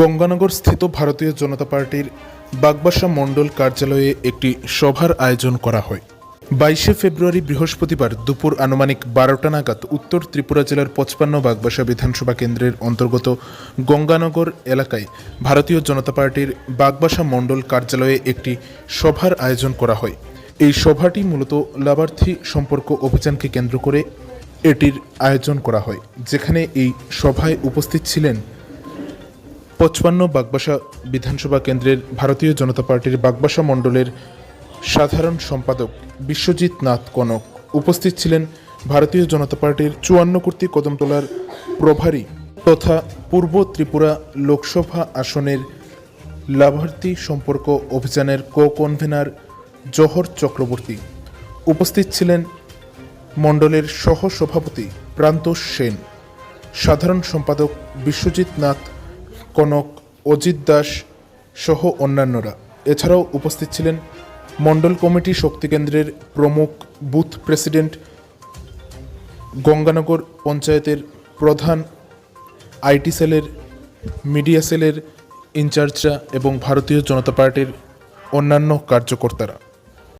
গঙ্গানগর স্থিত ভারতীয় জনতা পার্টির বাগবাসা মণ্ডল কার্যালয়ে একটি সভার আয়োজন করা হয়। বাইশে ফেব্রুয়ারি বৃহস্পতিবার দুপুর আনুমানিক বারোটা নাগাদ উত্তর ত্রিপুরা জেলার পঁচপান্ন বাগবাসা বিধানসভা কেন্দ্রের অন্তর্গত গঙ্গানগর এলাকায় ভারতীয় জনতা পার্টির বাগবাসা মণ্ডল কার্যালয়ে একটি সভার আয়োজন করা হয়। এই সভাটি মূলত লাভার্থী সম্পর্ক অভিযানকে কেন্দ্র করে এটির আয়োজন করা হয়, যেখানে এই সভায় উপস্থিত ছিলেন পঁচপান্ন বাগবাসা বিধানসভা কেন্দ্রের ভারতীয় জনতা পার্টির বাগবাসা মণ্ডলের সাধারণ সম্পাদক বিশ্বজিৎ নাথ কনক। উপস্থিত ছিলেন ভারতীয় জনতা পার্টির চুয়ান্ন কর্তৃক কদমতলার প্রভারী তথা পূর্ব ত্রিপুরা লোকসভা আসনের লাভার্থী সম্পর্ক অভিযানের কো কনভেনার জহর চক্রবর্তী। উপস্থিত ছিলেন মণ্ডলের সহ সভাপতি প্রান্তোষ সেন। সাধারণ সম্পাদক বিশ্বজিৎ নাথ কনক, অজিত দাস সহ অন্যান্যরা। এছাড়াও উপস্থিত ছিলেন মণ্ডল কমিটি শক্তি কেন্দ্রের প্রমুখ বুথ প্রেসিডেন্ট, গঙ্গানগর পঞ্চায়েতের প্রধান, আইটি সেলের, মিডিয়া সেলের ইনচার্জরা এবং ভারতীয় জনতা পার্টির অন্যান্য কার্যকর্তারা।